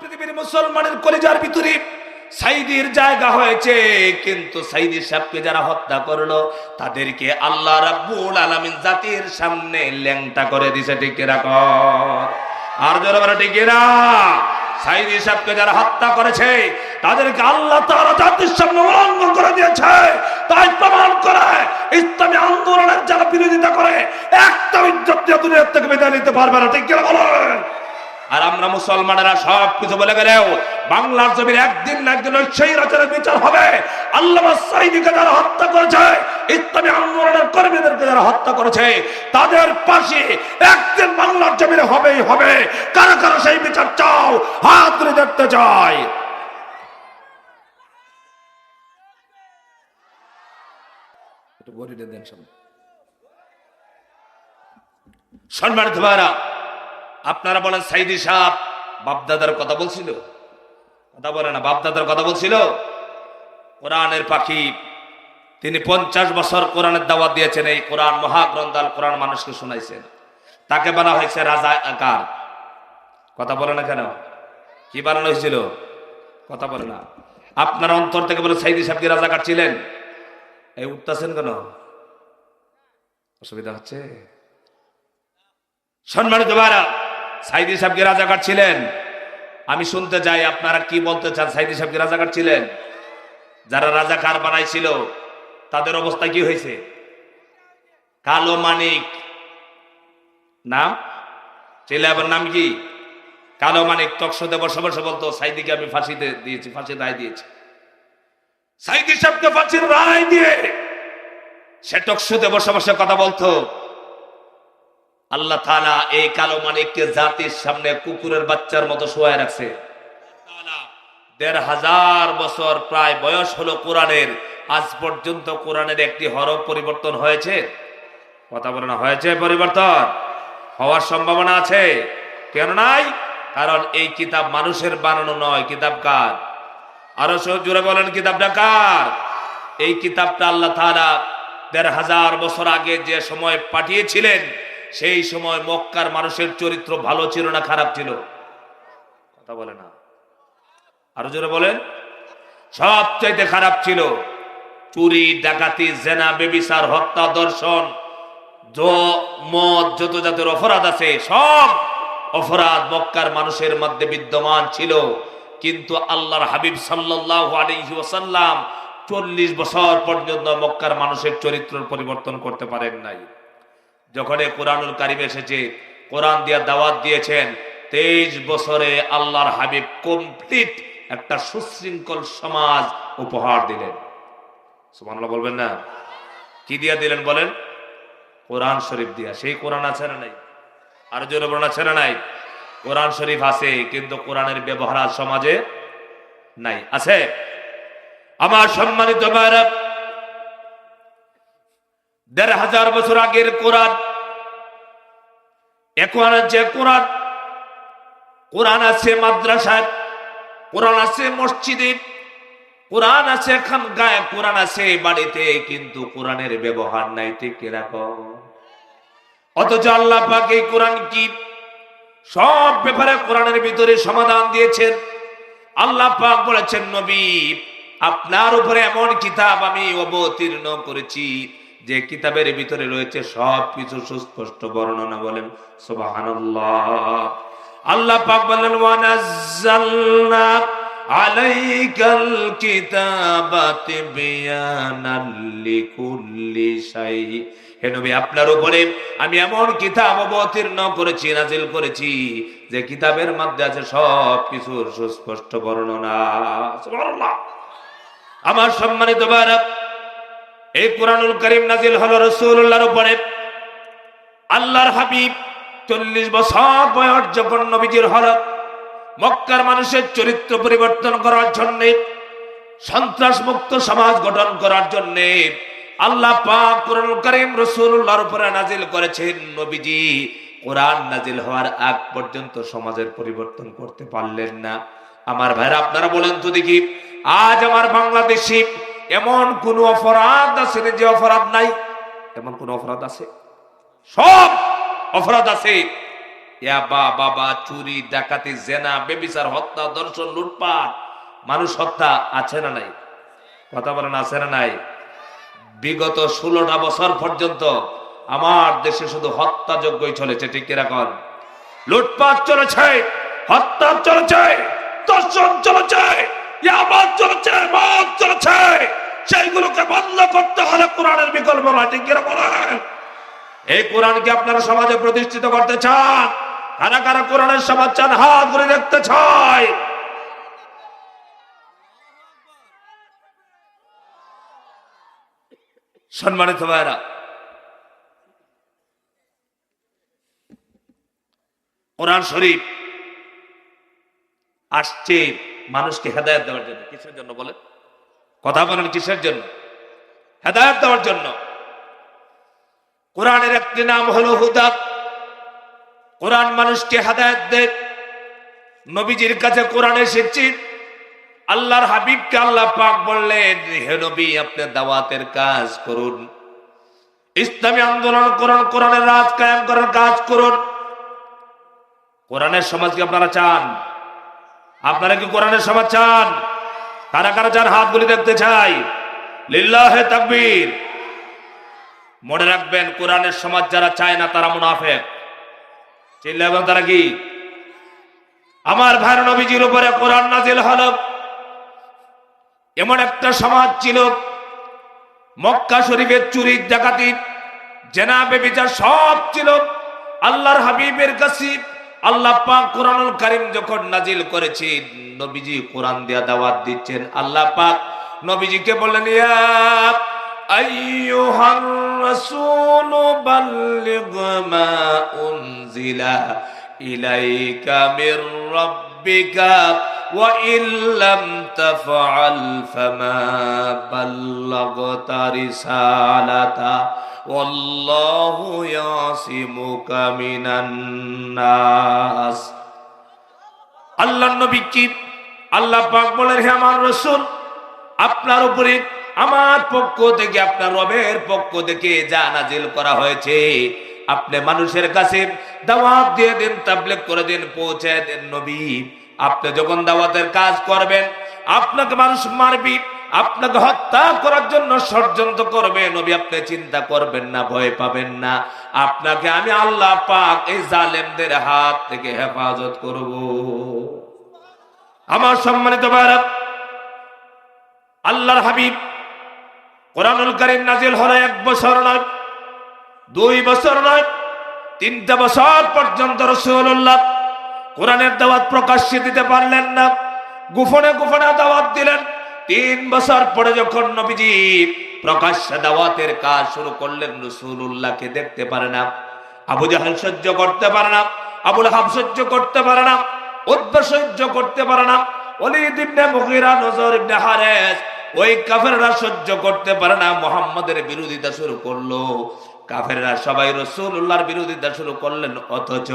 পৃথিবীর মুসলমানের কলিজার ভিতরে সাইদির জায়গা হয়েছে, কিন্তু সাইদি সাহেবকে যারা হত্যা করল, তাদেরকে আল্লাহ রাব্বুল আলামিন জাতির সামনে ল্যাংটা করে দিছে, ঠিক রাখো আর যারা বলে ঠিক না সাইদি সাহেবকে যারা হত্যা করেছে, তাদেরকে আল্লাহ তাআলা জাতির সামনে উলঙ্ঘন করে দিয়েছে। তাই প্রমাণ করে, ইসলামী আন্দোলনের যারা বিরোধিতা করে একটা ইজ্জত দিয়ে দুনিয়ার থেকে বিদায় নিতে পারবে না, ঠিক কিনা বলেন? আর আমরা মুসলমানেরা সব কিছু বলে গেলেও বাংলার জমির একদিন না একদিন সেই রাজারের বিচার হবে। আল্লাহ যারা হত্যা করেছে ইসলামী আন্দোলনের কর্মীদেরকে যারা হত্যা করেছে, তাদের পাশে একদিন বাংলার জমিনে হবেই হবে। কারও কারও সেই বিচার চাও, হাত দেখতে সামনে। সম্মানিত ভাইরা আপনারা বলেন, সাইদি সাহ বাপদাদার কথা বলছিল? কথা বলে না, বাপদাদার কথা বলছিল? কোরআনের পাখি, তিনি পঞ্চাশ বছর কোরআনের দাওয়াত দিয়েছেন, এই কোরআন মহাগ্রন্থ আল কোরআন মানুষকে শোনাইছেন। তাকে বলা হয়েছে রাজা আকার। কথা বলে না কেন? কি বানানো হয়েছিল? কথা বলে না। আপনার অন্তর থেকে বলে, সাইদি সাহেব কি রাজাকার ছিলেন? এই উঠতেছেন কেন? অসুবিধা হচ্ছে? সম্মানিত ভাইরা সাইদি সাহেবকে রাজাকার ছিলেন। আমি শুনতে চাই আপনারা কি বলতে চান সাইদি সাহেবকে রাজাকার ছিলেন? যারা রাজাকার বানাইছিল, তাদের অবস্থা কি হয়েছে? কালো মানিক। নাম? ছেলেবার নাম কি? কালো মানিক তকসদে বসে বসে বলতো, সাইদিকে আমি ফাঁসিতে দিয়েছি ফাঁসি রায় দিয়েছি। সাইদি সাহেবকে ফাঁসির রায় দিয়ে সে টকসুতে বসে বসে কথা বলতো আল্লাহ তাআলা এই কালো মানিককে জাতির সামনে কুকুরের বাচ্চার মতো শোয়ায় রাখছে। দেড় হাজার বছর প্রায় বয়স হলো কোরআনের। আজ পর্যন্ত কোরআনের একটি হরফ পরিবর্তন হয়েছে। কথা বলে না হয়েছে পরিবর্তন। হওয়ার সম্ভাবনা আছে। কেন নাই? কারণ এই কিতাব মানুষের বানানো নয়। কিতাব কার? আরও জুড়ে বলেন, কিতাবটা কার? এই কিতাবটা আল্লাহ তাআলা দেড় হাজার বছর আগে যে সময় পাঠিয়েছিলেন সেই সময় মক্কার মানুষের চরিত্র ভালো ছিল না খারাপ ছিল? কথা বলে না। আরও জোরে বলেন। সবচাইতে খারাপ ছিল চুরি, ডাকাতি, জেনা বেবিসার হত্যা, দর্শন মদ যত জাতের অপরাধ আছে, সব অপরাধ মক্কার মানুষের মধ্যে বিদ্যমান ছিল। কিন্তু আল্লাহর হাবিব ওয়াসাল্লাম চল্লিশ বছর পর্যন্ত মক্কার মানুষের চরিত্র পরিবর্তন করতে পারেন নাই। যখন এই কোরআনুল কারিম এসেছে, কোরআন দিয়া দাওয়াত দিয়েছেন, তেইশ বছরে আল্লাহর হাবিব কমপ্লিট একটা সুশৃঙ্খল সমাজ উপহার দিলেন। সুবহানাল্লাহ বলবেন না? কি দিয়া দিলেন বলেন? কোরআন শরীফ দিয়া। সেই কোরআন আছে না নাই? আর জোরে বলেন, আছে না নাই? কোরআন শরীফ আছে, কিন্তু কোরআনের ব্যবহার সমাজে নাই। আছে? আমার সম্মানিত ভাইরা দেড় হাজার বছর আগের কোরআন। এখন যে কোরআন কোরআন আছে মাদ্রাসায় কোরআন আছে মসজিদে কোরআন আছে খানগায় কোরআন আছে বাড়িতে, কিন্তু কোরআনের ব্যবহার নাই, ঠিক এরকম অথচ আল্লাহ পাক এই কোরআন কি? সব ব্যাপারে কোরআনের ভিতরে সমাধান দিয়েছেন। আল্লাহ পাক বলেছেন, নবী, আপনার উপরে এমন কিতাব আমি অবতীর্ণ করেছি যে কিতাবের ভিতরে রয়েছে সব কিছু সুস্পষ্ট বর্ণনা বলেন, সুবহানাল্লাহ। আল্লাহ পাক বলেন, ওয়ানাজ্জালনা আলাইকাল কিতাবা তিবয়ানাল লিকুল্লি শাই হে নবী, আপনার উপরে আমি এমন কিতাব অবতীর্ণ করেছি, নাজিল করেছি, যে কিতাবের মধ্যে আছে সব কিছুর সুস্পষ্ট বর্ণনা। সুবহানাল্লাহ। আমার সম্মানিত এই কোরআনুল করিম নাজিল হলো রসুল্লাহর উপরে। আল্লাহর হাবিব চল্লিশ বছর বয়স যখন নবীজির হল মক্কার মানুষের চরিত্র পরিবর্তন করার জন্য সন্ত্রাস মুক্ত সমাজ গঠন করার জন্য আল্লাহ পাক কোরআন করিম রসুল্লাহর উপরে নাজিল করেছেন। নবীজি কোরআন নাজিল হওয়ার আগ পর্যন্ত সমাজের পরিবর্তন করতে পারলেন না। আমার ভাইরা, আপনারা বলেন তো দেখি, আজ আমার বাংলাদেশি এমন কোন অপরাধ আছে যে অপরাধ নাই? এমন কোন অপরাধ আছে? সব অপরাধ আছে। বাবা, চুরি, ডাকাতি, জেনা, বেবিচার, হত্যা দর্শন লুটপাট, মানুষ হত্যা আছে না নাই? কথা বলেন, আছে না নাই? বিগত ষোলোটা বছর পর্যন্ত আমার দেশে শুধু হত্যাযোগ্যই চলেছে, ঠিক কীরকম লুটপাট চলেছে, হত্যা চলেছে দর্শন চলেছে। সেইগুলোকে বন্ধ করতে হলে কোরআনের বিকল্প নয়, ঠিক এই কোরআনকে আপনারা সমাজে প্রতিষ্ঠিত করতে চান? কারা কারা কোরআনের সমাজ চান? হাত করে দেখতে চায় সম্মানিত ভাইরা কোরআন শরীফ আসছে। মানুষকে হেদায়ত দেওয়ার জন্য। কিসের জন্য বলেন? কথা বলেন কিসের জন্য? হেদায়ত দেওয়ার জন্য। কোরআনের একটি নাম হলো হুদা। কোরআন মানুষকে হেদায়ত দেয় নবীজির কাছে কোরআন এসেছি। আল্লাহর হাবিবকে আল্লাহ পাক বললেন, হে নবী, আপনি দাওয়াতের কাজ করুন। ইসলামী আন্দোলন করুন, কোরআনের রাজ কায়েম করার কাজ করুন। কোরআনের সমাজকে আপনারা চান? আপনারা কি কোরআনের সমাজ চান? কারা কারা চান হাতগুলি দেখতে চাই? লিল্লাহে তাকবীর। মনে রাখবেন, কোরআনের সমাজ যারা চায় না, তারা মুনাফেক। চিল্লাবেন তারা কি? আমার ভাইয়ের নবীজির উপরে কোরআন নাজিল হলো। এমন একটা সমাজ ছিল, মক্কা শরীফের চুরি, ডাকাতি জেনাবে বিচার সব ছিল। আল্লাহর হাবিবের কাছে আল্লাহ পাক কোরআনুল কারীম যখন নাজিল করেছে নবীজি কোরআন দিয়া দাওয়াত দিচ্ছেন, আল্লাহ পাক নবীজিকে বললেন, ইয়া আইয়ুহার রাসূল বাল্লিগ মা উনজিলা ইলাইকা মির রাব্বিকা ওয়া ইল্লাম তাফআল ফামা বাল্লাগতা রিসালাতা। والله يعصمك من الناس আল্লাহ নবী কি আল্লাহ পাক বলেন হে আমার রসুল আপনার উপরে আমার পক্ষ থেকে আপনার রবের পক্ষ থেকে যা নাজিল করা হয়েছে আপনি মানুষের কাছে দাওয়াত দিয়ে দিন তাবলিগ করে দিন পৌঁছে দেন নবী আপনি যখন দাওয়াতের কাজ করবেন আপনাকে মানুষ মারবি আপনাকে হত্যা করার জন্য ষড়যন্ত্র করবে। নবী, আপনি চিন্তা করবেন না, ভয় পাবেন না। আপনাকে আমি আল্লাহ পাক এই জালেমদের হাত থেকে হেফাজত করব। আমার সম্মানিত ভাইরা আল্লাহর হাবিব কোরআনুল কারীম নাজিল হলো এক বছর নয়, দুই বছর নয়, তিনটা বছর পর্যন্ত রসুল্লাহ কোরআনের দাওয়াত প্রকাশ্যে দিতে পারলেন না। গুফনে গুফনে দাওয়াত দিলেন। তিন বছর পরে যখন নবীজি প্রকাশ্যে দাওয়াতের কাজ শুরু করলেন রসুল্লাহকে দেখতে পারে না, আবু জাহাল সহ্য করতে পারে না, আবুল হাব সহ্য করতে পারে না সহ্য করতে পারে না বিরোধিতা শুরু করল। কাফেররা সবাই রসুল্লাহর বিরোধিতা শুরু করলেন, অথচ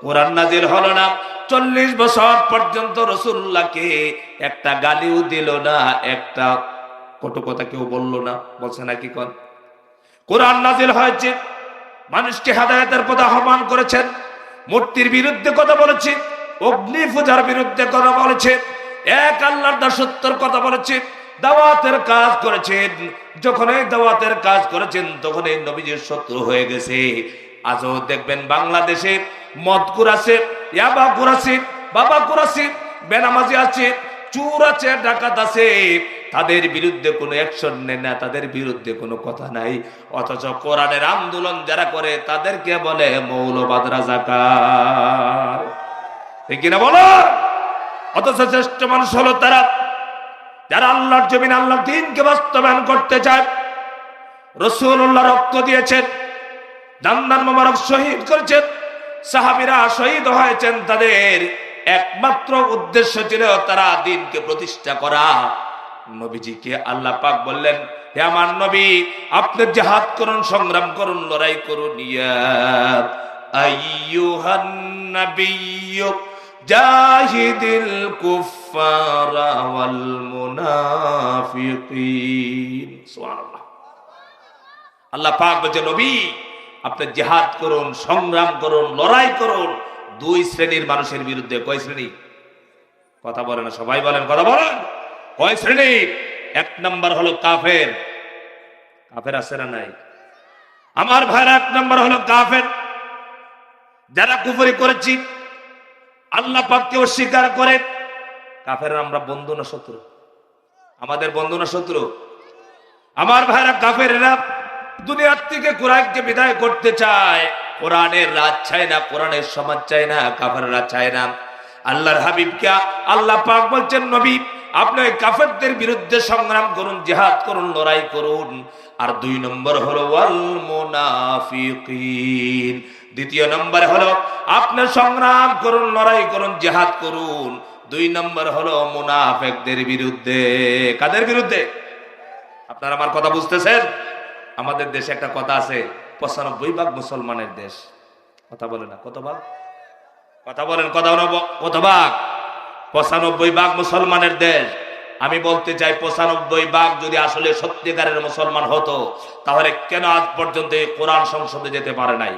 কোরআন নাজিল হলো না। চল্লিশ বছর পর্যন্ত রসুল্লাহকে একটা গালিও দিল না, একটা কটু কথা কেউ বলল না। বলছে নাকি কন? কোরআন নাজিল হয়েছে। মানুষকে হেদায়তের পথে আহ্বান করেছেন। মূর্তির বিরুদ্ধে কথা বলেছে। অগ্নি পূজার বিরুদ্ধে কথা বলেছে। এক আল্লাহর দাসত্বর কথা বলেছে। দাওয়াতের কাজ করেছেন। যখন এই দাওয়াতের কাজ করেছেন, তখন এই নবীজির শত্রু হয়ে গেছে। আজও দেখবেন বাংলাদেশে মদ কুরাছে, ইয়াবা কুরাছে, বাবা কুরাছে, বেনামাজি আছে, চুর আছে, ডাকাত আছে। তাদের বিরুদ্ধে কোনো অ্যাকশন নেয় না, তাদের বিরুদ্ধে কোনো কথা নাই। অথচ কোরআনের আন্দোলন যারা করে, তাদেরকে বলে মৌলবাদ রাজাকার। কিনা বলো? অথচ শ্রেষ্ঠ মানুষ হলো তারা। যারা আল্লাহর জমিন আল্লাহ দিনকে বাস্তবায়ন করতে চায়, রসুল্লাহ রক্ত দিয়েছেন। দান্দান মোবারক শহীদ করেছেন সাহাবিরা শহীদ হয়েছেন তাদের একমাত্র উদ্দেশ্য ছিল তারা দিনকে প্রতিষ্ঠা করা। নবীজিকে আল্লাহ পাক বললেন, হে আমার নবী, আপনি জাহাদ করুন, সংগ্রাম করুন, লড়াই করুন জাহিদিল কুফারা ওয়াল মুনাফিকিন। সুবহানাল্লাহ। আল্লাহ পাক বলছে, নবী আপনি জেহাদ করুন, সংগ্রাম করুন, লড়াই করুন। দুই শ্রেণির মানুষের বিরুদ্ধে কয় শ্রেণি? কথা বলে না, সবাই বলেন, কথা বলেন। কয় শ্রেণি? এক নম্বর হলো কাফের। কাফের আছে না নাই? আমার ভাইরা এক নম্বর হলো কাফের। যারা কুফরি করেছি, আল্লাহ পাককে অস্বীকার করে। কাফের আমরা বন্ধু না শত্রু? আমাদের বন্ধু না শত্রু? আমার ভাইরা কাফেরেরা দুনিয়ার থেকে কোরআনকে বিদায় করতে চায়। কোরআনের রাজ চায় না, কোরআনের সমাজ চায় না, কাফেররা চায় না। আল্লাহর হাবিবকে আল্লাহ পাক বলছেন, নবী, আপনি ওই কাফেরদের বিরুদ্ধে সংগ্রাম করুন, জিহাদ করুন, লড়াই করুন। আর দুই নম্বর হলো, ওয়াল মুনাফিকিন। দ্বিতীয় নম্বরে হলো, আপনি সংগ্রাম করুন, লড়াই করুন, জিহাদ করুন। দুই নম্বর হলো, মুনাফেকদের বিরুদ্ধে। কাদের বিরুদ্ধে? আপনারা আমার কথা বুঝতেছেন? আমাদের দেশে একটা কথা আছে, পঁচানব্বই ভাগ মুসলমানের দেশ। কথা বলে না, কত ভাগ? কথা বলেন, কথা কত ভাগ? পঁচানব্বই ভাগ মুসলমানের দেশ। আমি বলতে চাই, পঁচানব্বই ভাগ যদি আসলে সত্যিকারের মুসলমান হতো, তাহলে কেন আজ পর্যন্ত এই কোরআন সংসদে যেতে পারে নাই?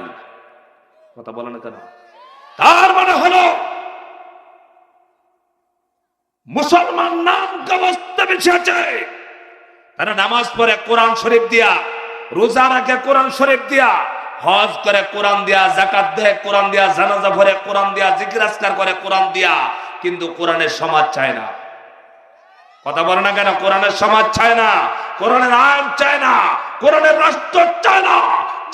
কথা বলে না কেন? তার মানে হলো, মুসলমান নাম কাগজটা বেশি আছে তারা নামাজ পড়ে কোরআন শরীফ দিয়া রোজা রাখে কোরআন শরীফ দিয়া, হজ করে কোরআন দিয়া জাকাত দেয় কোরআন দিয়া, জানাজা ভরে কোরআন দিয়া জিজ্ঞাসকার করে কোরআন দিয়া, কিন্তু কোরআনের সমাজ চায় না। কথা বলে না কেন? কোরআনের সমাজ চায় না, কোরআনের আইন চায় না, কোরআনের রাষ্ট্র চায় না,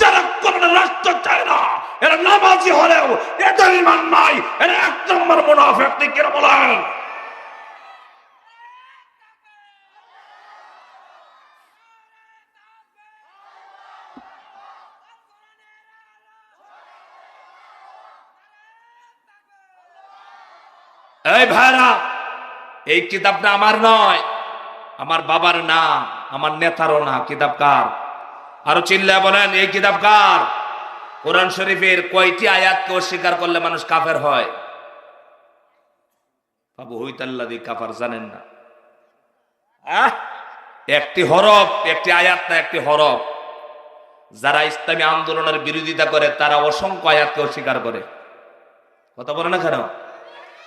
যারা কোরআনের রাষ্ট্র চায় না, এরা নামাজি হলেও এদের ইমান নাই, এরা এক নম্বর মুনাফেক কিনা বলেন? এই ভাইরা, এই কিতাবটা আমার নয়, আমার বাবার না আমার নেতারও না কিতাব কার? আরও চিল্লা বলেন, এই কিতাব কার? কোরআন শরীফের কয়টি আয়াতকে অস্বীকার করলে মানুষ কাফের হয়? বাবু হইতাল্লাদি কাফার জানেন না? একটি হরফ, একটি আয়াত না একটি হরফ। যারা ইসলামী আন্দোলনের বিরোধিতা করে, তারা অসংখ্য আয়াতকে অস্বীকার করে। কথা বলে না কেন?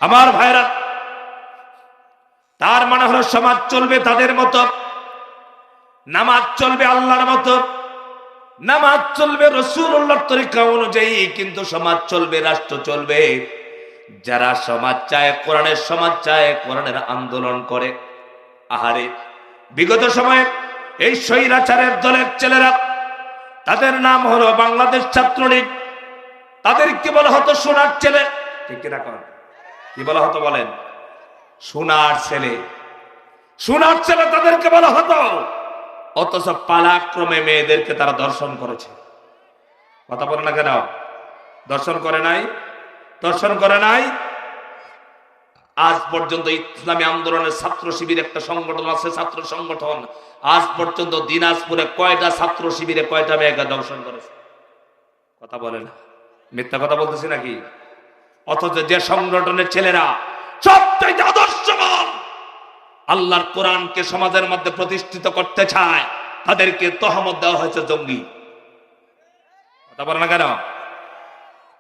আমার ভাইরা, তার মানে হলো সমাজ চলবে তাদের মতো, নামাজ চলবে আল্লাহর মতো, নামাজ চলবে রসুল্লাহর তরিকা অনুযায়ী, কিন্তু সমাজ চলবে, রাষ্ট্র চলবে। যারা সমাজ চায়, কোরআনের সমাজ চায়, কোরআনের আন্দোলন করে। আহারে, বিগত সময়ে এই স্বৈরাচারের দলের ছেলেরা, তাদের নাম হলো বাংলাদেশ ছাত্রলীগ। তাদের কি বলা হতো সোনার ছেলে। ঠিক কর কি বলা হতো বলেন? সোনার ছেলে। সোনার ছেলে তাদেরকে বলা হতো। অথচ পালাক্রমে মেয়েদেরকে তারা দর্শন করেছে। কথা বলে না কেন? দর্শন করে নাই? দর্শন করে নাই? আজ পর্যন্ত ইসলামী আন্দোলনের ছাত্র শিবির একটা সংগঠন আছে, ছাত্র সংগঠন। আজ পর্যন্ত দিনাজপুরে কয়টা ছাত্র শিবিরে কয়টা মেয়েকে দর্শন করেছে? কথা বলে না। মিথ্যা কথা বলতেছি নাকি? অথচ যে সংগঠনের ছেলেরা সবচাইতে আদর্শবান, আল্লাহর কোরআনকে সমাজের মধ্যে প্রতিষ্ঠিত করতে চায়, তাদেরকে তহমত দেওয়া হয়েছে জঙ্গি। বলে না কেন?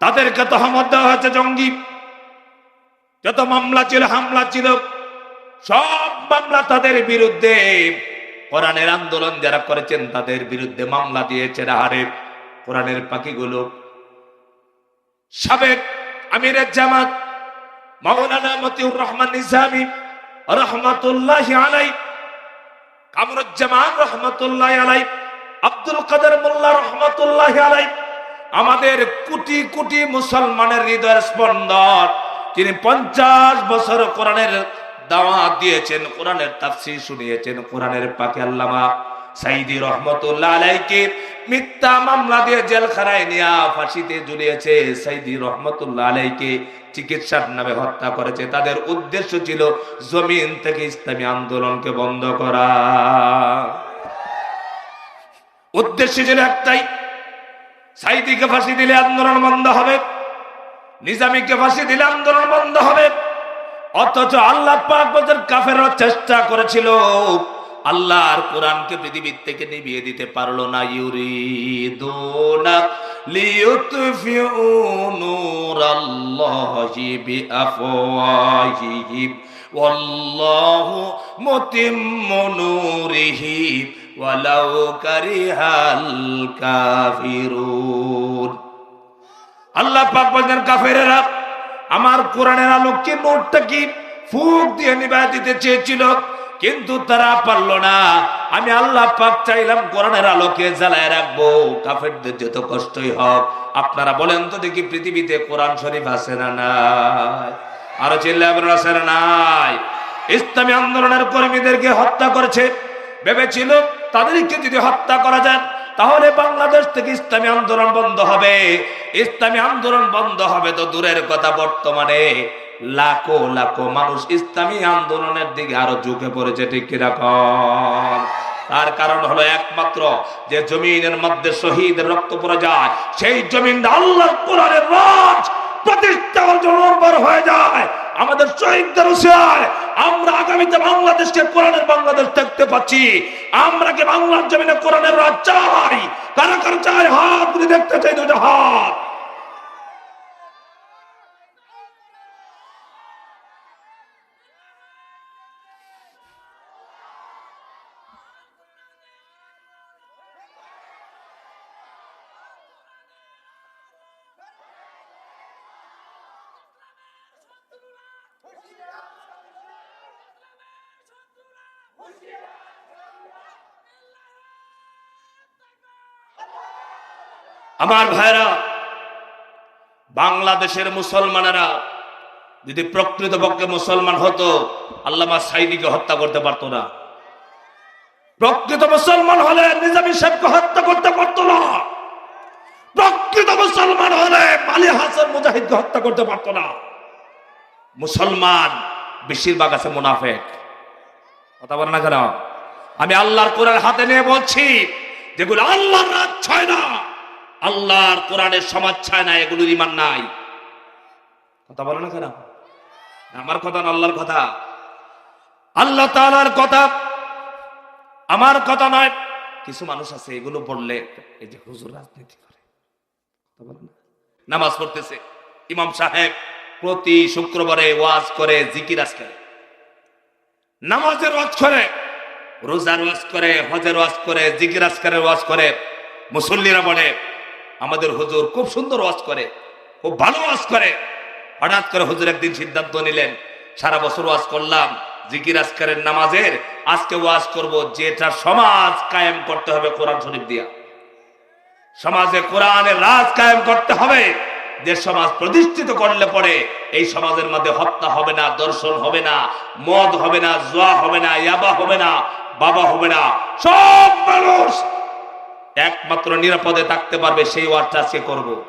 তাদেরকে তহমত দেওয়া হয়েছে জঙ্গি। যত মামলা ছিল, হামলা ছিল, সব মামলা তাদের বিরুদ্ধে। কোরআনের আন্দোলন যারা করেছেন, তাদের বিরুদ্ধে মামলা দিয়েছে আহারে কোরআনের পাখিগুলো। সাবেক আমিরের জামাত, মাওলানা মতিউর রহমান নিজামি, রহমাতুল্লাহ আলাই কামরুজ্জামান রহমতুল্লাহ আলাই আব্দুল কাদের মোল্লা রহমতুল্লাহ আলাই আমাদের কোটি কোটি মুসলমানের হৃদয়ের স্পন্দন। তিনি পঞ্চাশ বছর কোরআনের দাওয়াত দিয়েছেন, কোরআনের তাফসির শুনিয়েছেন, কোরআনের পাকে আল্লামা সাইদি রহমতুল্লাহ আলাইকে মিথ্যা মামলা দিয়ে জেলখানায় নিয়ে ফাঁসিতে ঝুলিয়েছে সাইদি রহমতুল্লাহ আলাইকে। চিকিৎসার নামে হত্যা করেছে। তাদের উদ্দেশ্য ছিল জমিন থেকে ইসলামী আন্দোলনকে বন্ধ করা। উদ্দেশ্য ছিল একটাই, সাইদিকে ফাঁসি দিলে আন্দোলন বন্ধ হবে, নিজামীকে ফাঁসি দিলে আন্দোলন বন্ধ হবে। অথচ আল্লাহ পাক বলছেন কাফেররা চেষ্টা করেছিল আল্লাহর কোরআনকে পৃথিবীর থেকে নিভিয়ে দিতে পারল না। ইউরিদুনা লিয়ুতফিউ আল্লাহ কাফেরেরা, আমার কোরআনের আলোককে নোটটা কি ফুক দিয়ে নিবাহ দিতে চেয়েছিল। কিন্তু তারা পারল না। আমি আল্লাহ পাক চাইলাম কোরআনের আলোকে জ্বালায় রাখব। কাফেরদের যত কষ্টই হোক, আপনারা বলেন তো দেখি পৃথিবীতে কোরআন শরীফ আছে না নাই? আরও চিল্লায় আছে না নাই? ইসলামী আন্দোলনের কর্মীদেরকে হত্যা করেছে। ভেবেছিল তাদেরকে যদি হত্যা করা যায়, তাহলে বাংলাদেশ থেকে ইসলামী আন্দোলন বন্ধ হবে। ইসলামী আন্দোলন বন্ধ হবে তো দূরের কথা বর্তমানে। লাখো লাখো মানুষ ইসলামী আন্দোলনের দিকে আরও ঝুঁকে পড়েছে, ঠিক কীরকম তার কারণ হলো একমাত্র যে জমিনের মধ্যে শহীদের রক্ত পড়ে যায়, সেই জমিনটা আল্লাহ কোরআনের রাজ প্রতিষ্ঠার জন্য উর্বর হয়ে যায়। আমাদের শহীদদের আমরা আগামীতে বাংলাদেশকে কোরআনের বাংলাদেশ দেখতে পাচ্ছি। আমরা কি বাংলার জমিনে কোরআনের রাজ চাই? কারা কারা চাই হাত দেখতে চাই দুটো হাত। আমার ভাইরা, বাংলাদেশের মুসলমানেরা যদি প্রকৃতপক্ষে মুসলমান হতো, আল্লামা সাইদিকে হত্যা করতে পারতো না। প্রকৃত মুসলমান হলে নিজামী সাহেবকে হত্যা করতে পারতো না। প্রকৃত মুসলমান হলে মালি হাসান মুজাহিদকে হত্যা করতে পারতো না। মুসলমান বেশিরভাগ আছে মুনাফেক। কথা বলে না কেন? আমি আল্লাহর কোরআন হাতে নিয়ে বলছি, যেগুলো আল্লাহর রাজ ছয় না। আল্লাহর কোরআনের সমাজ ছায় না, এগুলোর ইমান নাই। কথা বলে না কেন? আমার কথা না আল্লাহর কথা? আল্লাহ তাআলার কথা আমার কথা নয়। কিছু মানুষ আছে, এগুলো বললে এই যে হুজুর রাজনীতি করে? নামাজ পড়তেছে। ইমাম সাহেব প্রতি শুক্রবারে ওয়াজ করে, জিকির আজ করে। নামাজের ওয়াজ করে, রোজার ওয়াজ করে, হজের ওয়াজ করে, জিকির আজকারের ওয়াজ করে। মুসল্লিরা বলে আমাদের হুজুর খুব সুন্দর ওয়াজ করে, খুব ভালো ওয়াজ করে। হঠাৎ করে হুজুর একদিন সিদ্ধান্ত নিলেন, সারা বছর ওয়াজ করলাম, জিকির আজকারের নামাজের, আজকে ওয়াজ করব যেটা সমাজ কায়েম করতে হবে কোরআন শরীফ দিয়া। সমাজে কোরআনের রাজ কায়েম করতে হবে, যে সমাজ প্রতিষ্ঠিত করলে পরে এই সমাজের মধ্যে হত্যা হবে না, দর্শন হবে না, মদ হবে না, জোয়া হবে না, ইয়াবা হবে না, বাবা হবে না, সব মানুষ একমাত্র নিরাপদে থাকতে পারবে সেই ওয়ার্ডটা আজকে করব।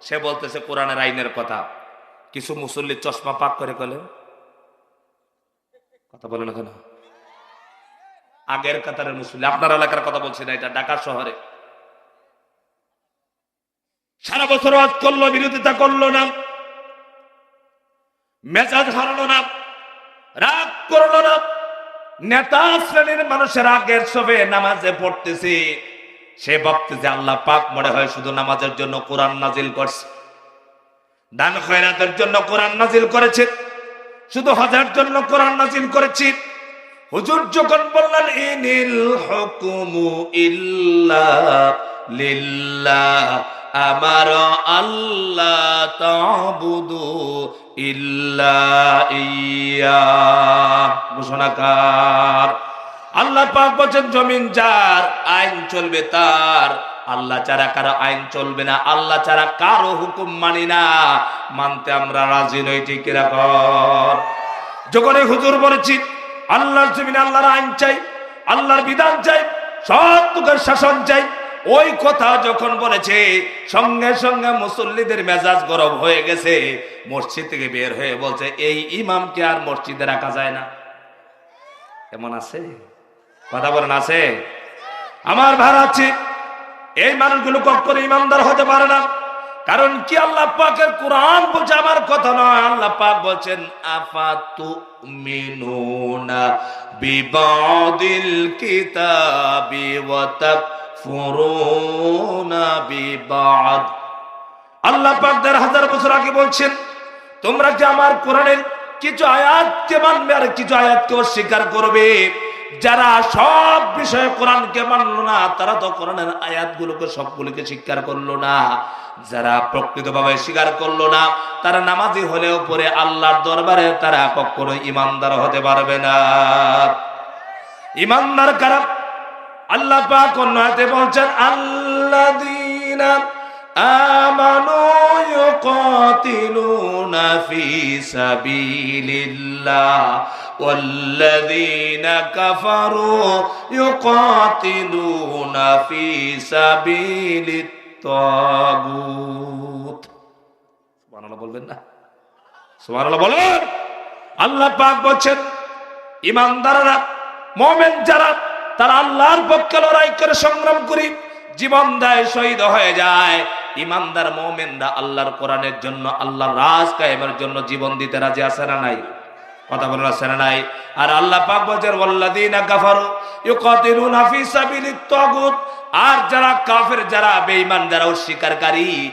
সে বলতেছে কোরআনের আইনের কথা। কিছু মুসল্লি চশমা পাক করে কলে কথা বলে না কেন আগের কাতারের মুসল্লি, আপনার এলাকার কথা বলছি না, এটা ঢাকা শহরে। সারা বছর ওয়াজ করল, বিরোধিতা করল না। মেজাজ হারালো না। রাগ করল না। নেতা শ্রেণির মানুষের আগের সবে নামাজে পড়তেছে। সে ভাবতেছে আল্লাহ পাক মনে হয় শুধু নামাজের জন্য কোরআন নাজিল করছে। দান খয়রাতের জন্য কোরআন নাজিল করেছে। শুধু হজার জন্য কোরআন নাজিল করেছি। হুজুর যখন বললেন, ইনিল হুকুমু ইল্লা লিল্লাহ, আমার আল্লাহ তাবুদু ইল্লা ইয়া। ঘোষণাকার আল্লাহ পাক বলছেন, জমিন যার, আইন চলবে তার। আল্লাহ ছাড়া কারও আইন চলবে না, আল্লাহ ছাড়া কারও হুকুম মানি না। মানতে আমরা রাজি নই, ঠিক রাখর যখন এই হুজুর বলেছি, আল্লাহর জমিনে আল্লাহর আইন চাই, আল্লাহর বিধান চাই, সব দুঃখের শাসন চাই, ওই কথা যখন বলেছে, সঙ্গে সঙ্গে মুসল্লিদের মেজাজ গরম হয়ে গেছে। মসজিদ থেকে বের হয়ে বলছে, এই ইমামকে আর মসজিদে রাখা যায় না। এমন আছে? কথা বলেন, আছে? আমার ভাড়া আছে। এই মানুষগুলো কখনো ইমানদার হতে পারে না। কারণ কি আল্লাহ পাকের কোরআন বলছে, আমার কথা নয়। আল্লাহ পাক বলছেন আফাতু মিনুনা বিবাদিল কিতাবি ওয়া তাকফুরুনা বিবাদ। আল্লাহ পাক দেড় হাজার বছর আগে বলছেন, তোমরা কি আমার কোরআনের কিছু আয়াতকে মানবে আর কিছু আয়াতকে অস্বীকার করবে? যারা সব বিষয়ে কোরআনকে মানলো না, তারা তো কোরআনের আয়াতগুলোকে সবগুলোকে স্বীকার করল না। যারা প্রকৃতভাবে স্বীকার করল না, তারা নামাজি হলেও পরে আল্লাহর দরবারে তারা কখনো ইমানদার হতে পারবে না। ইমানদার কারা? আল্লাহ পাক অন্য হাতে বলছেন, আল্লাযীনা আমানু ইউকাতিলুনা ফি সাবিলিল্লাহ। والذين كفروا يقاتلون في سبيل الطاغوت সুবহানাল্লাহ বলবেন না সুবহানাল্লাহ বলেন আল্লাহ পাক বলছেন ইমানদাররা মোমেন যারা তারা আল্লাহর পক্ষে লড়াই করে সংগ্রাম করি জীবন দেয় শহীদ হয়ে যায় ইমানদার মোমেনরা আল্লাহর কোরআনের জন্য আল্লাহর রাজ কায়েমের জন্য জীবন দিতে রাজি আছে না নাই কথা বলার আছে না নাই? আর আল্লাহ পাক বলেন ওয়াল্লাযীনা কাফারু ইউকাতিলুনা ফি সাবিলিত তাগুত। আর যারা কাফের, যারা বেঈমান, যারা অস্বীকারী,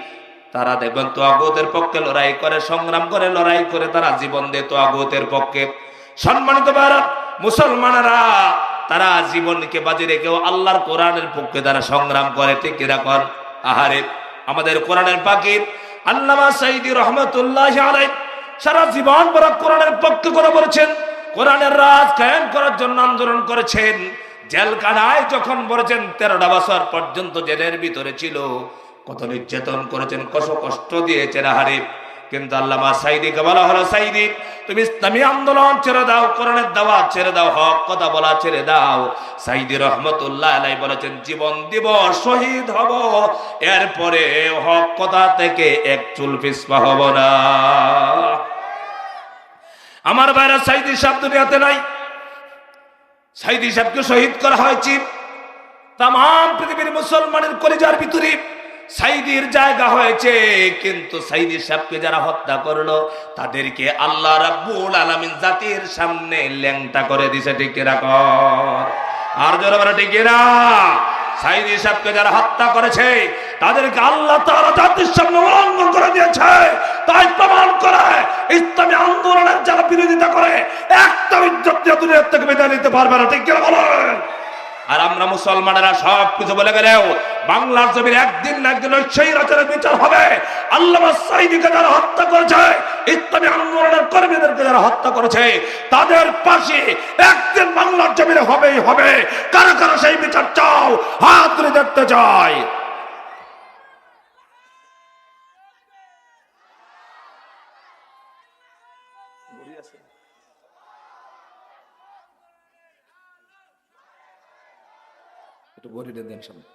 তারা দেখবেন তোয়াগতের পক্ষে লড়াই করে, সংগ্রাম করে, লড়াই করে তারা জীবন দেয় তোয়াগতের পক্ষে। সম্মানিত ভাইরা মুসলমানেরা, তারা জীবনকে বাজি রেখেও আল্লাহর কোরআনের পক্ষে তারা সংগ্রাম করে, ঠিক রাখন আহারে, আমাদের কোরআনের পাখির আল্লামা সাইদি রহমতুল্লাহ আলাই সারা জীবন বড় কোরআনের পক্ষে করে বলেছেন। কোরআনের রাজ কায়েম করার জন্য আন্দোলন করেছেন। জেলখানায় যখন বলেছেন, তেরোটা বছর পর্যন্ত জেলের ভিতরে ছিল। কত নির্যাতন করেছেন, কত কষ্ট দিয়েছেন আহারে। কিন্তু আল্লামা সাইদিকে বলা হলো, সাইদি, তুমি ইসলামী আন্দোলন ছেড়ে দাও, কোরআনের দাওয়াত ছেড়ে দাও, হক, কথা বলা ছেড়ে দাও। সাইদি রহমতুল্লাহ আলাই বলেছেন, জীবন দিব, শহীদ হব, এরপরে হক, কথা থেকে এক চুল পিসপা হব না। আমার বাইরে সাইদি সাহেব দুনিয়াতে নাই। সাইদি সাহেবকে শহীদ করা হয়েছে তাম পৃথিবীর মুসলমানের কলিজার ভিতরে সাইদির জায়গা হয়েছে, কিন্তু সাইদি সাহেবকে যারা হত্যা করল, তাদেরকে আল্লাহ রাব্বুল আলামিন জাতির সামনে ল্যাংটা করে দিছে, ঠিক রাখ আর যারা বলে ঠিক না সাইদি সাহেবকে যারা হত্যা করেছে, তাদেরকে আল্লাহ তাআলা জাতির সামনে উলঙ্ঘন করে দিয়েছে। তাই প্রমাণ করে, ইসলামী আন্দোলনের যারা বিরোধিতা করে, একটা ইজ্জত দিয়ে দুনিয়ার থেকে বিদায় নিতে পারবে না, ঠিক কিনা বলেন? আর আমরা মুসলমানেরা সব কিছু বলে গেলেও বাংলার জমির একদিন না একদিন সেই রাজারের বিচার হবে। আল্লাহ সাইদিকে যারা হত্যা করেছে ইসলামী আন্দোলনের কর্মীদেরকে যারা হত্যা করেছে, তাদের পাশে একদিন বাংলার জমিনে হবেই হবে। কারও কারও সেই বিচার চাও, হাত দেখতে চাই। বড়িটা দেন সামনে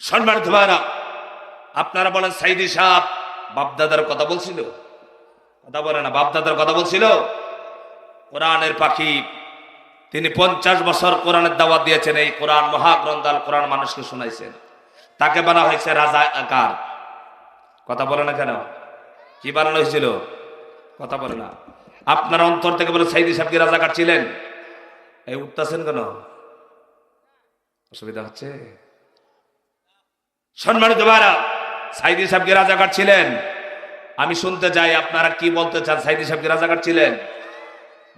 সম্মানিত আপনারা বলেন, সাইদি সাহ বাপদাদার কথা বলছিল? কথা বলে না, বাপদাদার কথা বলছিল? কোরআনের পাখি, তিনি পঞ্চাশ বছর কোরআনের দাওয়াত দিয়েছেন, এই কোরআন মহাগ্রন্থ আল কোরআন মানুষকে শোনাইছেন। তাকে বানা হয়েছে রাজা আকার। কথা বলে না কেন? কি বানানো হয়েছিল? কথা বলে না। আপনার অন্তর থেকে বলে, সাইদি সাহেব কি রাজাকার ছিলেন? এই উঠতেছেন কেন? অসুবিধা হচ্ছে? সম্মানিত ভাইরা, সাইদি সাহেবকে রাজাকার ছিলেন। আমি শুনতে চাই আপনারা কি বলতে চান, সাইদি সাহেবকে রাজাকার ছিলেন?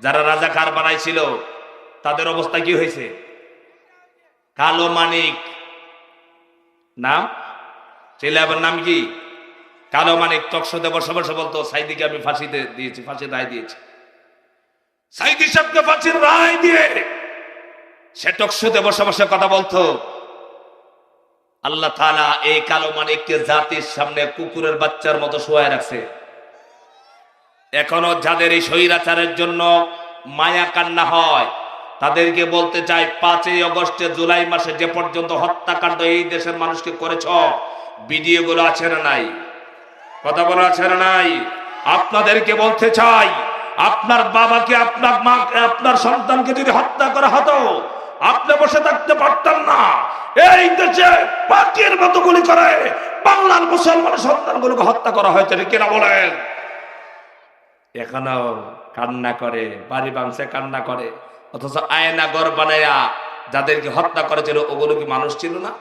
যারা রাজাকার বানাইছিল, তাদের অবস্থা কি হয়েছে? কালো মানিক। নাম? ছেলেবার নাম কি? কালো মানিক তকসদে বসে বসে বলতো, সাইদিকে আমি ফাঁসিতে দিয়েছি ফাঁসি রায় দিয়েছি। রায় দিয়ে সে টকসুতে বসে বসে কথা বলতো। আল্লাহ তালা এই কালো মানিককে জাতির সামনে কুকুরের বাচ্চার মতো রাখছে। এখনও যাদের এই জন্য মায়া কান্না হয়, তাদেরকে বলতে চাই, পাঁচই অগস্টে জুলাই মাসে যে পর্যন্ত হত্যাকাণ্ড এই দেশের মানুষকে করেছ ভিডিও গুলো আছে না নাই? কথা বলা আছে না নাই? আপনাদেরকে বলতে চাই আপনার বাবাকে, আপনার মাকে, আপনার সন্তানকে যদি হত্যা করা হতো, আপনি বসে থাকতে পারতেন না। এই দেশে পাখির মতো গুলি করে বাংলার মুসলমানের সন্তানগুলোকে হত্যা করা হয়েছে কিনা বলেন? এখনও কান্না করে, বাড়ি বাংশে কান্না করে, অথচ আয়না গড় বানায়া যাদেরকে হত্যা করেছিল, ওগুলো কি মানুষ ছিল না?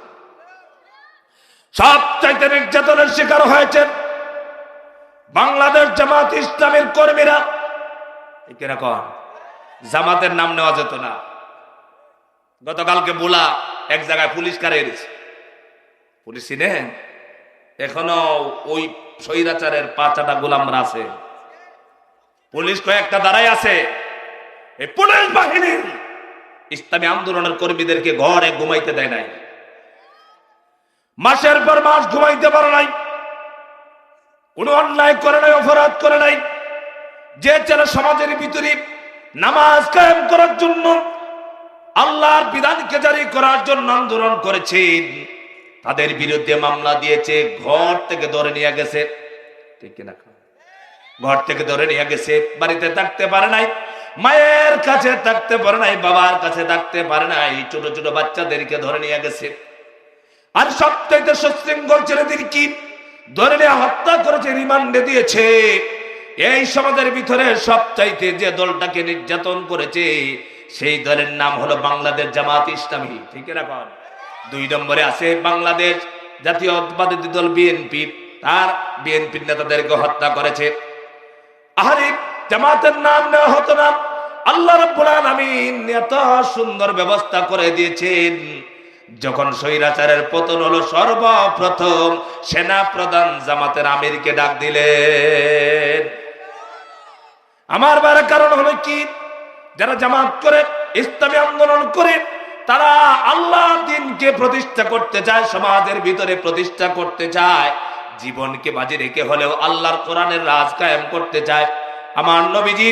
সব চাইতে নির্যাতনের শিকার হয়েছেন বাংলাদেশ জামাত ইসলামের কর্মীরা। কীরকম জামাতের নাম নেওয়া যেত না। গতকালকে বোলা এক জায়গায় পুলিশ কারে এনেছে। পুলিশ চিনেন এখনও ওই স্বৈরাচারের পাঁচাটা গোলামরা আছে পুলিশ কয়েকটা দাঁড়াই আছে। এই পুলিশ বাহিনী ইসলামী আন্দোলনের কর্মীদেরকে ঘরে ঘুমাইতে দেয় নাই। মাসের পর মাস ঘুমাইতে পারে নাই। কোনো অন্যায় করে নাই, অপরাধ করে নাই। যে ছেলে সমাজের ভিতরে নামাজ কায়েম করার জন্য আল্লাহর বিধানকে জারি করার জন্য আন্দোলন করেছেন। তাদের বিরুদ্ধে মামলা দিয়েছে, ঘর থেকে ধরে নিয়ে গেছে। ঠিক কিনা? ঘর থেকে ধরে নিয়ে গেছে। বাড়িতে থাকতে পারে নাই, মায়ের কাছে থাকতে পারে নাই, বাবার কাছে থাকতে পারে নাই, ছোট ছোট বাচ্চাদেরকে ধরে নিয়ে গেছে। আর সবচাইতে সশৃঙ্খল ছেলেদের কি? ধরে নিয়ে হত্যা করেছে, রিমান্ডে দিয়েছে। এই সমাজের ভিতরে সবচাইতে যে দলটাকে নির্যাতন করেছে, সেই দলের নাম হলো বাংলাদেশ জামাত ইসলামী। ঠিক রাখুন দুই নম্বরে আছে বাংলাদেশ জাতীয়তাবাদী দল বিএনপি। তার বিএনপির নেতাদেরকে হত্যা করেছে। জামাতের নাম নেওয়া হতো না। আল্লাহ এত সুন্দর ব্যবস্থা করে দিয়েছেন। যখন স্বৈরাচারের পতন হলো, সর্বপ্রথম সেনা প্রধান জামাতের আমিরকে ডাক দিলেন। আমার বারে কারণ হলো কি? যারা জামাত করে, ইসলামী আন্দোলন করে, তারা আল্লাহ দিনকে প্রতিষ্ঠা করতে চায়, সমাজের ভিতরে প্রতিষ্ঠা করতে চায়। জীবনকে বাজে রেখে হলেও আল্লাহর কোরআনের রাজ কায়েম করতে চায়। আমার নবীজি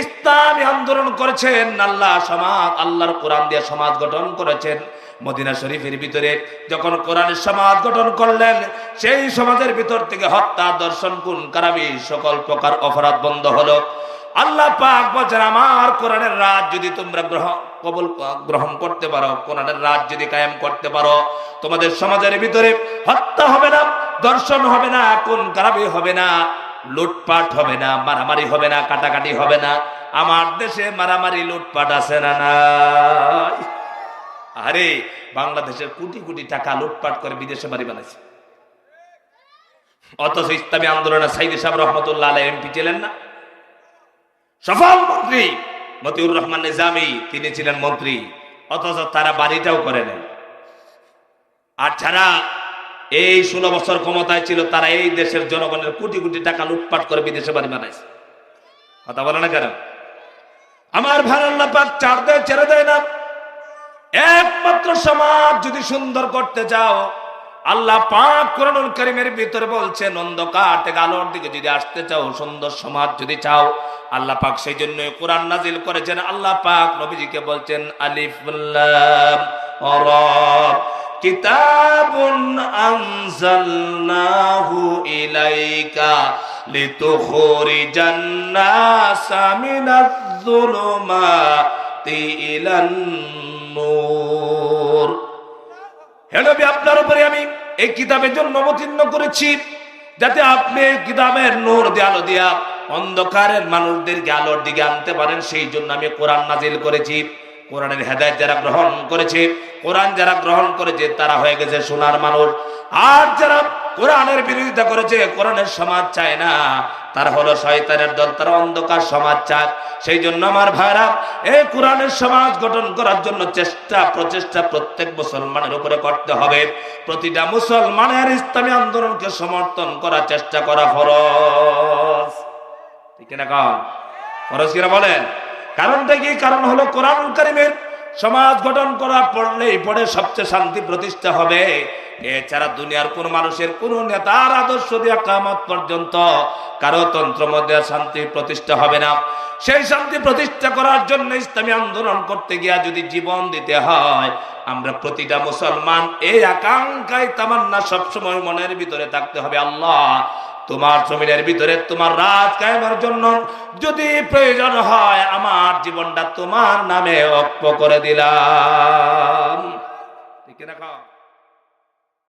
ইসলামী আন্দোলন করেছেন, আল্লাহ সমাজ, আল্লাহর কোরআন দিয়ে সমাজ গঠন করেছেন। মদিনা শরীফের ভিতরে যখন কোরআনের সমাজ গঠন করলেন, সেই সমাজের ভিতর থেকে হত্যা, দর্শন কোন কারাবি সকল প্রকার অপরাধ বন্ধ হলো। আল্লাহ পাক বলছেন, আমার কোরআনের রাজ যদি তোমরা গ্রহণ কবল গ্রহণ করতে পারো, কোরআনের রাজ যদি কায়েম করতে পারো, তোমাদের সমাজের ভিতরে হত্যা হবে না, দর্শন হবে না কোন কারাবি হবে না, লুটপাট হবে না, মারামারি হবে না, কাটাকাটি হবে না, আমার দেশে মারামারি, লুটপাট আছে না নাই? আরে, বাংলাদেশের কোটি কোটি টাকা লুটপাট করে বিদেশে বাড়ি বানাইছে। অথচ ইসলামী আন্দোলনের সাইদি সাহেব রহমতুল্লাহ আলাই এমপি ছিলেন না? সফল মন্ত্রী। মতিউর রহমান নিজামী, তিনি ছিলেন মন্ত্রী, অথচ তারা বাড়িটাও করে নেন আর যারা এই ষোলো বছর ক্ষমতায় ছিল, তারা এই দেশের জনগণের কোটি কোটি টাকা লুটপাট করে বিদেশে বাড়ি বানাইছে। কথা বলে না কেন? আমার ভাড়াল্লা পাক চার দেয়, ছেড়ে দেয় না। একমাত্র সমাজ যদি সুন্দর করতে চাও আল্লাহ পাক কোরআনুল কারীমের ভিতরে বলছেন, অন্ধকার থেকে আলোর দিকে যদি আসতে চাও, সুন্দর সমাজ যদি চাও, আল্লাহ পাক সেই জন্য কোরআন নাজিল করেছেন। আল্লাহ পাক নবীজিকে বলছেন, আলিফ লাম কিতাবুন আনজালনাহু ইলাইকা লিতুখরিজান নাসা মিনাজ যুলুমাতি ইলান নূর। হে নবী, আপনার উপরে আমি এই কিতাবের জন্য অবতীর্ণ করেছি যাতে আপনি কিতাবের নূর দিয়ে দিয়া অন্ধকারের মানুষদেরকে আলোর দিকে আনতে পারেন। সেই জন্য আমি কোরআন নাজিল করেছি। কোরআনের হেদায়ত যারা গ্রহণ করেছে, কোরআন যারা গ্রহণ করেছে, তারা হয়ে গেছে সোনার মানুষ। আর যারা কোরআনের বিরোধিতা করেছে, কোরআনের সমাজ চায় না। তারা হলো শয়তানের দল, তারা অন্ধকার সমাজ চায়। সেই জন্য আমার ভাইরা, এই কোরআনের সমাজ গঠন করার জন্য চেষ্টা, প্রচেষ্টা প্রত্যেক মুসলমানের উপরে করতে হবে। প্রতিটা মুসলমানের ইসলামী আন্দোলনকে সমর্থন করার চেষ্টা করা ফরজ। ঠিক না কন? ফরজ কিনা বলেন? কারণটা কি? কারণ হলো কোরআন কারিমের সমাজ গঠন করা পড়লেই পড়ে সবচেয়ে শান্তি প্রতিষ্ঠা হবে। এছাড়া দুনিয়ার কোন মানুষের কোন নেতার আদর্শ দিয়া কামত পর্যন্ত কারও তন্ত্র মধ্যে শান্তি প্রতিষ্ঠা হবে না। সেই শান্তি প্রতিষ্ঠা করার জন্য ইসলামী আন্দোলন করতে গিয়া যদি জীবন দিতে হয়, আমরা প্রতিটা মুসলমান এই আকাঙ্ক্ষায় তামান্না সবসময় মনের ভিতরে থাকতে হবে, আল্লাহ তোমার জমিনের ভিতরে তোমার রাজ কায়েমের জন্য যদি প্রয়োজন হয় আমার জীবনটা তোমার নামে অক্ষ করে দিলাম। ঠিক